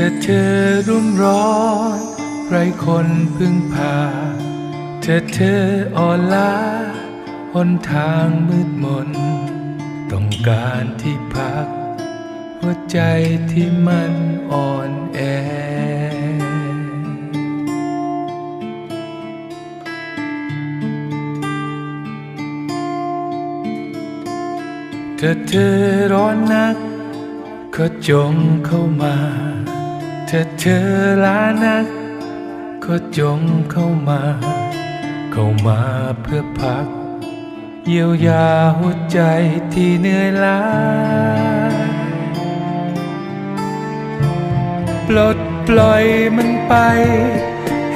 ถ้าเธอรุ่มร้อนไรคนพึ่งพาถ้าเธออ่อนล้าหนทางมืดมน ต้องการที่พัก หัวใจที่มันอ่อนแอ ถ้าเธอร้อนนัก ก็จงเข้ามา ถ้าเธอล้านัก ก็จงเข้ามา เข้ามาเพื่อพัก เยียวยาหัวใจที่เหนื่อยล้าปลดปล่อยมันไป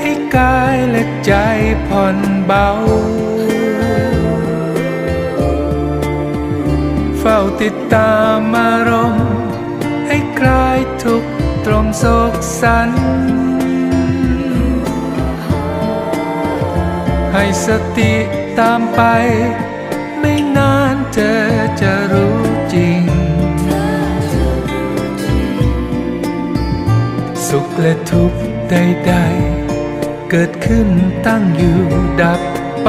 ให้กายและใจผ่อนเบา เฝ้าติดตามอารมณ์ ตรมโศกสัน ให้สติตามไป ไม่นานเธอจะรู้จริง สุขและทุกข์ใดๆ เกิดขึ้นตั้งอยู่ดับไป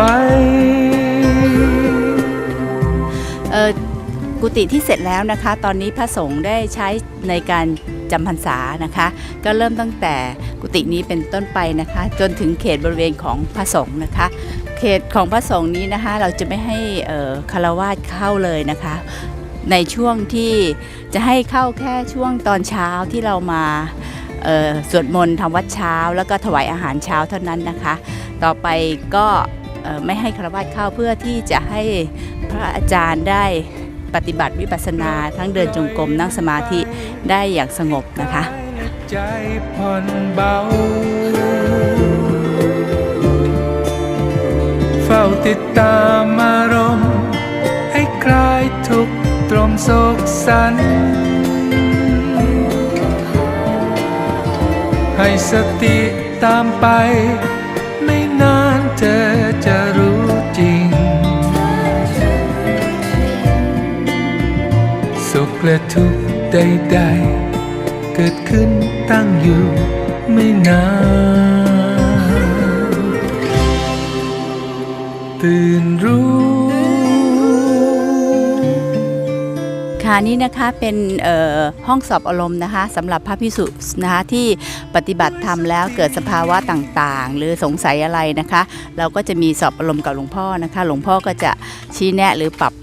เอ่อกุฏิที่เสร็จแล้วนะคะ ตอนนี้พระสงฆ์ได้ใช้ในการ จำพรรษานะคะ ก็เริ่มตั้งแต่กุฏินี้เป็นต้นไปนะคะ จนถึงเขตบริเวณของพระสงฆ์นะคะ เขตของพระสงฆ์นี้นะคะ เราจะไม่ให้คารวาสเข้าเลยนะคะ ในช่วงที่จะให้เข้าแค่ช่วงตอนเช้าที่เรามาสวดมนต์ทำวัดเช้า แล้วก็ถวายอาหารเช้าเท่านั้นนะคะ ต่อไปก็ไม่ให้คารวาสเข้าเพื่อที่จะให้พระอาจารย์ได้ ปฏิบัติวิปัสสนาทั้งเดินจงกรมนั่งสมาธิได้อย่างสงบนะคะใจผ่อนเบาเฝ้าติดตามอารมณ์ให้คลายทุกตรมโศกสัน ให้สติตามไป ไม่นานเธอจะรู้ ทุกข์ใดๆ เกิดขึ้นตั้งอยู่ไม่นาน ตื่นรู้ค่ะนี่นะคะเป็นห้องสอบอารมณ์นะคะสำหรับพระพิสุนะคะที่ปฏิบัติธรรมแล้วเกิดสภาวะต่างๆ หรือสงสัยอะไรนะคะ เราก็จะมีสอบอารมณ์กับหลวงพ่อนะคะ หลวงพ่อก็จะชี้แนะหรือปรับ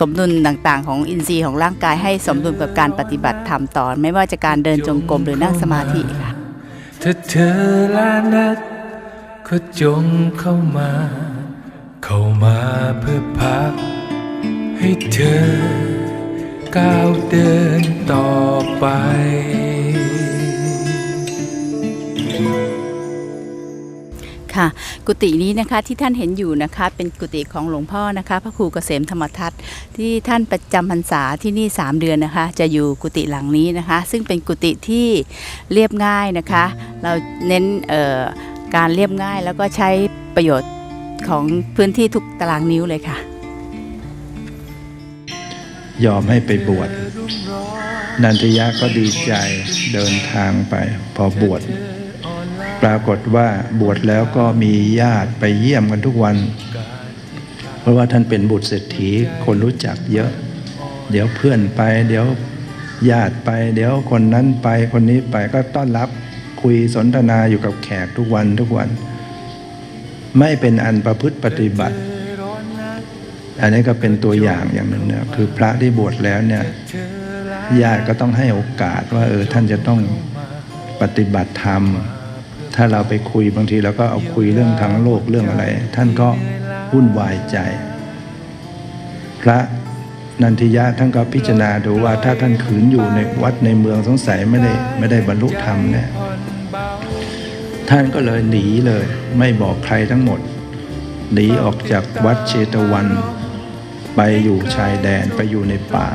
สมดุลต่างๆ ของอินทรีย์ของร่างกายให้สมดุลกับการปฏิบัติธรรมต่อไม่ว่าจะการเดินจงกรมหรือนั่งสมาธิค่ะถ้าเธอลานัดก็จงเข้ามา เข้ามาเพื่อพัก ให้เธอก้าวเดินต่อไป ค่ะ กุฏินี้นะคะที่ท่านเห็นอยู่นะคะเป็นกุฏิของหลวงพ่อนะคะ พระครูเกษมธรรมทัศน์ที่ท่านประจำพรรษาที่นี่ 3 เดือนนะคะ จะอยู่กุฏิหลังนี้นะคะ ซึ่งเป็นกุฏิที่เรียบง่ายนะคะ เราเน้นการเรียบง่ายแล้วก็ใช้ประโยชน์ของพื้นที่ทุกตารางนิ้วเลยค่ะ ยอมให้ไปบวชนันทยะก็ดีใจเดินทางไปพอบวช ปรากฏว่าบวชแล้วก็มีญาติไปเยี่ยมกันทุกวัน เพราะว่าท่านเป็นบุตรเศรษฐีคนรู้จักเยอะ เดี๋ยวเพื่อนไปเดี๋ยวญาติไป เดี๋ยวคนนั้นไปคนนี้ไปก็ต้อนรับคุยสนทนาอยู่กับแขกทุกวันทุกวัน ไม่เป็นอันประพฤติปฏิบัติ อันนี้ก็เป็นตัวอย่างอย่างหนึ่งนะคือพระที่บวชแล้วเนี่ยญาติก็ต้องให้โอกาสว่าเออท่านจะต้องปฏิบัติธรรม ถ้าเราไปคุยบางทีเราก็เอาคุยเรื่องทางโลกเรื่องอะไร ท่านก็วุ่นวายใจ พระนันทิยะท่านก็พิจารณาดูว่าถ้าท่านขืนอยู่ในวัดในเมืองสงสัยไม่ได้ไม่ได้บรรลุธรรมเนี่ยท่านก็เลยหนีเลย ไม่บอกใครทั้งหมด หนีออกจากวัดเชตวัน ไปอยู่ชายแดนไปอยู่ในป่า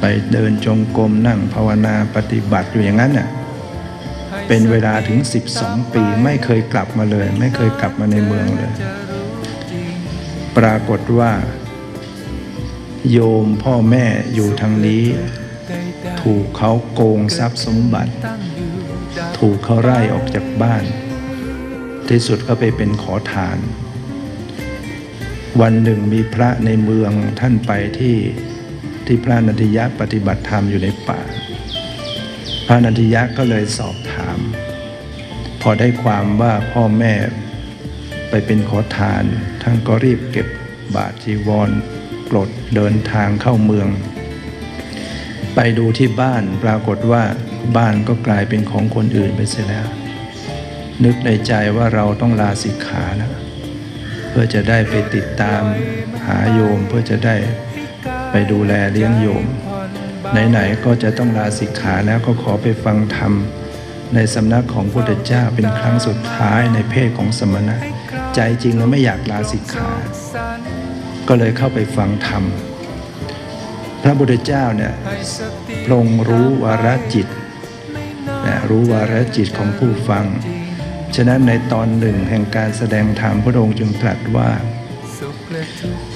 ไปเดินจงกรมนั่งภาวนาปฏิบัติอยู่อย่างนั้นน่ะ เป็นเวลาถึง 12 ปีไม่เคยกลับมาเลย ไม่เคยกลับมาในเมืองเลย ปรากฏว่า โยมพ่อแม่อยู่ทางนี้ ถูกเขาโกงทรัพย์สมบัติ ถูกเขาไล่ออกจากบ้าน ที่สุดก็ไปเป็นขอทาน วันหนึ่งมีพระในเมืองท่านไปที่ที่พระนันทิยะปฏิบัติธรรมอยู่ในป่า พระนันทิยะก็เลยสอบถาม พอได้ความว่าพ่อแม่ไปเป็นขอทาน ท่านก็รีบเก็บบาตรจีวรปลดเดินทางเข้าเมือง ไปดูที่บ้านปรากฏว่าบ้านก็กลายเป็นของคนอื่นไปเสียแล้ว นึกในใจว่าเราต้องลาสิกขาแล้วเพื่อจะได้ไปติดตามหาโยมเพื่อจะได้ไปดูแลเลี้ยงโยม ไหนๆก็จะต้องลาสิกขาแล้วก็ขอไปฟังธรรม ในสำนักของพุทธเจ้าเป็นครั้งสุดท้ายในเพศของสมณะ ใจจริงแล้วไม่อยากลาสิกขา ก็เลยเข้าไปฟังธรรม พระพุทธเจ้าเนี่ยพรงรู้วาระจิตนะรู้วาระจิตของผู้ฟัง ฉะนั้นในตอนหนึ่งแห่งการแสดงธรรมพระองค์จึงตรัสว่า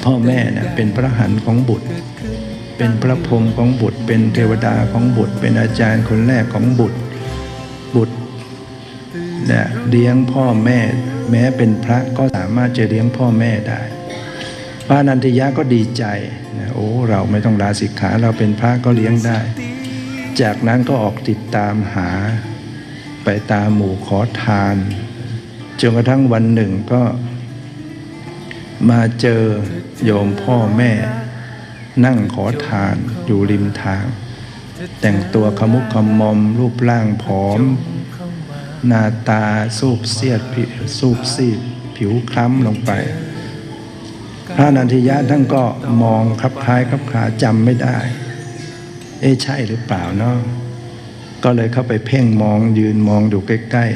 พ่อแม่เนี่ยเป็นพระหันของบุตร เป็นพระพรหมของบุตร เป็นเทวดาของบุตร เป็นอาจารย์คนแรกของบุตร บุตรเนี่ยเลี้ยงพ่อแม่ แม้เป็นพระก็สามารถจะเลี้ยงพ่อแม่ได้ พระนันทยะก็ดีใจนะโอ้เราไม่ต้องลาสิกขาเราเป็นพระก็เลี้ยงได้ จากนั้นก็ออกติดตามหา ไปตามหมู่ขอทานจนกระทั่งวันหนึ่งก็มาเจอโยมพ่อแม่ นั่งขอทานอยู่ริมทาง แต่งตัวขมุกขมอม รูปร่างผอม หน้าตาสูบเสียดผิสูบซีดผิวคล้ำลงไป พระนันทิยะท่านก็มองคลับคล้ายคลับคลาจำไม่ได้ เอ๊ะใช่หรือเปล่าเนาะก็เลยเข้าไปเพ่งมองยืนมองอยู่ใกล้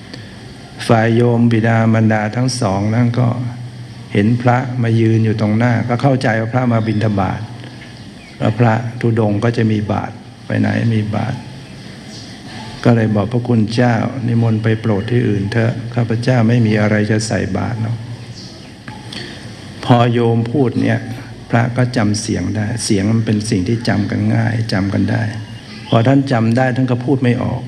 ๆ ฝ่ายโยมบิดามารดาทั้งสองนั่นก็ เห็นพระมายืนอยู่ตรงหน้า ก็เข้าใจว่าพระมาบิณฑบาตแล้วพระธุดงก็จะมีบาตรไปไหนมีบาตรก็เลยบอกพระคุณเจ้า นิมนต์ไปโปรดที่อื่นเถอะข้าพเจ้าไม่มีอะไรจะใส่บาตรเนาะพอโยมพูดเนี่ยพระก็จำเสียงได้ เสียงมันเป็นสิ่งที่จำกันง่ายจำกันได้ พอท่านจำได้ท่านก็พูดไม่ออก